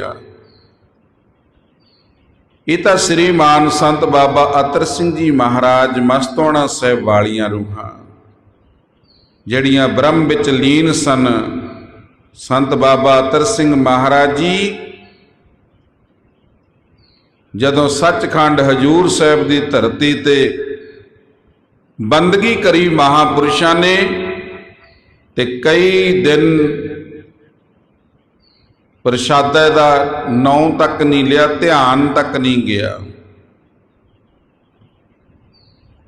ਆ। ਇਹ ਤਾਂ ਸ੍ਰੀ ਮਾਨ ਸੰਤ ਬਾਬਾ ਅਤਰ ਸਿੰਘ ਜੀ ਮਹਾਰਾਜ ਮਸਤੋਣਾ ਸਾਹਿਬ ਵਾਲੀਆਂ ਰੂਹਾਂ, ਜਿਹੜੀਆਂ ਬ੍ਰਹਮ ਵਿੱਚ ਲੀਨ ਸਨ। ਸੰਤ ਬਾਬਾ ਅਤਰ ਸਿੰਘ ਮਹਾਰਾਜ ਜੀ, ਜਦੋਂ ਸੱਚਖੰਡ ਹਜੂਰ ਸਾਹਿਬ ਦੀ ਧਰਤੀ ਤੇ ਬੰਦਗੀ ਕਰੀ ਮਹਾਪੁਰਸ਼ਾਂ ਨੇ, ਤੇ ਕਈ ਦਿਨ ਪ੍ਰਸ਼ਾਦਾ ਦਾ ਨੌ ਤੱਕ ਨਹੀਂ ਲਿਆ, ਧਿਆਨ ਤੱਕ ਨਹੀਂ ਗਿਆ।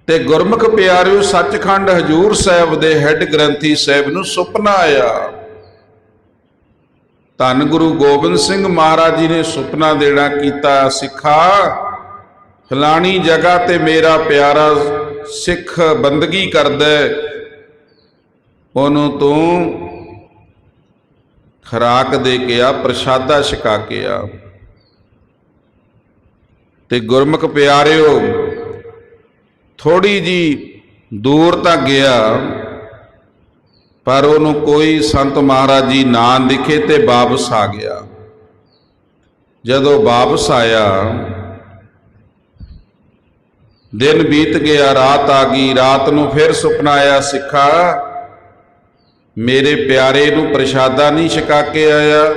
ਤੇ ਗੁਰਮੁਖ ਪਿਆਰਿਓ, ਸੱਚਖੰਡ ਹਜੂਰ ਸਾਹਿਬ ਦੇ ਹੈੱਡ ਗ੍ਰੰਥੀ ਸਾਹਿਬ ਨੂੰ ਸੁਪਨਾ ਆਇਆ। ਧੰਨ ਗੁਰੂ ਗੋਬਿੰਦ ਸਿੰਘ ਮਹਾਰਾਜ ਜੀ ਨੇ ਸੁਪਨਾ ਦੇਣਾ ਕੀਤਾ, ਸਿੱਖਾ, ਫਲਾਣੀ ਜਗ੍ਹਾ ਤੇ ਮੇਰਾ ਪਿਆਰਾ ਸਿੱਖ ਬੰਦਗੀ ਕਰਦਾ ਉਹਨੂੰ ਤੂੰ ਖਰਾਕ ਦੇ ਕੇ ਆ, ਪ੍ਰਸ਼ਾਦਾ ਛਕਾ ਕੇ ਆ। ਤੇ ਗੁਰਮੁਖ ਪਿਆਰਿਓ, ਥੋੜੀ ਜੀ ਦੂਰ ਤਾਂ ਗਿਆ, ਪਰ ਉਹਨੂੰ ਕੋਈ ਸੰਤ ਮਹਾਰਾਜ ਜੀ ਨਾ ਦਿਖੇ ਤੇ ਵਾਪਸ ਆ ਗਿਆ। ਜਦੋਂ ਵਾਪਸ ਆਇਆ, ਦਿਨ ਬੀਤ ਗਿਆ, ਰਾਤ ਆ ਗਈ, ਰਾਤ ਨੂੰ ਫਿਰ ਸੁਪਨਾ ਆਇਆ, ਸਿੱਖਾ ਮੇਰੇ ਪਿਆਰੇ ਨੂੰ ਪ੍ਰਸ਼ਾਦਾ ਨਹੀਂ ਛਕਾ ਕੇ ਆਇਆ।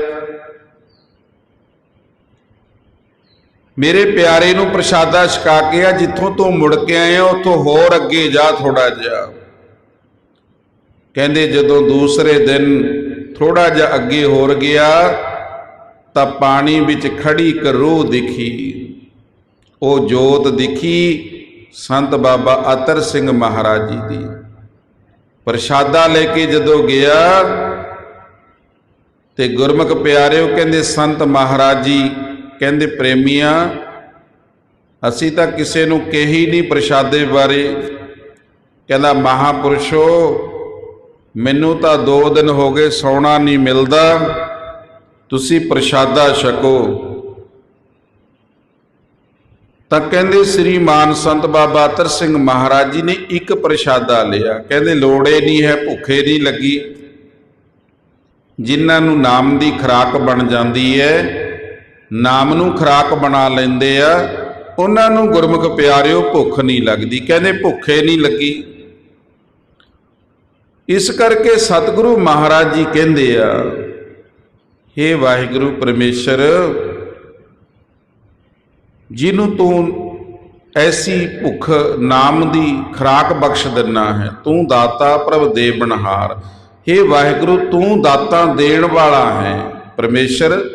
ਮੇਰੇ ਪਿਆਰੇ ਨੂੰ ਪ੍ਰਸ਼ਾਦਾ ਛਕਾ ਕੇ ਆ, ਜਿੱਥੋਂ ਤੂੰ ਮੁੜ ਕੇ ਆਇਆ, ਉੱਥੋਂ ਹੋਰ ਅੱਗੇ ਜਾ ਥੋੜਾ ਜਿਹਾ। ਕਹਿੰਦੇ ਜਦੋਂ ਦੂਸਰੇ ਦਿਨ ਥੋੜਾ ਜਿਹਾ ਅੱਗੇ ਹੋਰ ਗਿਆ, ਤਾਂ ਪਾਣੀ ਵਿੱਚ ਖੜੀ ਇੱਕ ਰੂਹ ਦਿਖੀ। ਉਹ ਜੋਤ ਦਿਖੀ ਸੰਤ ਬਾਬਾ ਅਤਰ ਸਿੰਘ ਮਹਾਰਾਜ ਜੀ ਦੀ। ਪ੍ਰਸ਼ਾਦਾ ਲੈ ਕੇ ਜਦੋਂ ਗਿਆ ਤੇ ਗੁਰਮੁਖ ਪਿਆਰਿਓ ਕਹਿੰਦੇ, ਸੰਤ ਮਹਾਰਾਜ ਜੀ, ਕਹਿੰਦੇ ਪ੍ਰੇਮੀਆਂ, ਅਸੀਂ ਤਾਂ ਕਿਸੇ ਨੂੰ ਕਹੀ ਨਹੀਂ ਪ੍ਰਸ਼ਾਦੇ ਬਾਰੇ। ਕਹਿੰਦਾ, ਮਹਾਪੁਰਸ਼ੋ, ਮੈਨੂੰ ਤਾਂ 2 ਦਿਨ ਹੋ ਗਏ ਸੌਣਾ ਨਹੀਂ ਮਿਲਦਾ। ਤੁਸੀਂ ਪ੍ਰਸ਼ਾਦਾ ਛਕੋ। ਤਾਂ ਕਹਿੰਦੇ ਸ੍ਰੀ ਮਾਨ ਸੰਤ ਬਾਬਾ ਅਤਰ ਸਿੰਘ ਮਹਾਰਾਜ ਜੀ ਨੇ ਇੱਕ ਪ੍ਰਸ਼ਾਦਾ ਲਿਆ। ਕਹਿੰਦੇ, ਲੋੜੇ ਨਹੀਂ ਹੈ, ਭੁੱਖੇ ਨਹੀਂ ਲੱਗੀ। ਜਿਨ੍ਹਾਂ ਨੂੰ ਨਾਮ ਦੀ ਖਰਾਕ ਬਣ ਜਾਂਦੀ ਹੈ, ਨਾਮ ਨੂੰ ਖਰਾਕ ਬਣਾ ਲੈਂਦੇ ਆ, ਉਹਨਾਂ ਨੂੰ ਗੁਰਮੁਖ ਪਿਆਰਿਓ, ਭੁੱਖ ਨਹੀਂ ਲੱਗਦੀ। ਕਹਿੰਦੇ, ਭੁੱਖੇ ਨਹੀਂ ਲੱਗੀ। ਇਸ ਕਰਕੇ ਸਤਿਗੁਰੂ ਮਹਾਰਾਜ ਜੀ ਕਹਿੰਦੇ ਆ हे ਵਾਹਿਗੁਰੂ ਪਰਮੇਸ਼ਰ ਜਿਹਨੂੰ ਤੂੰ ਐਸੀ ਭੁੱਖ ਨਾਮ ਦੀ ਖਰਾਕ ਬਖਸ਼ ਦਿੰਨਾ ਹੈ, ਤੂੰ ਦਾਤਾ ਪ੍ਰਭ ਦੇ ਬਣਹਾਰ। हे ਵਾਹਿਗੁਰੂ, ਤੂੰ ਦਾਤਾ ਦੇਣ ਵਾਲਾ ਹੈ। ਪਰਮੇਸ਼ਰ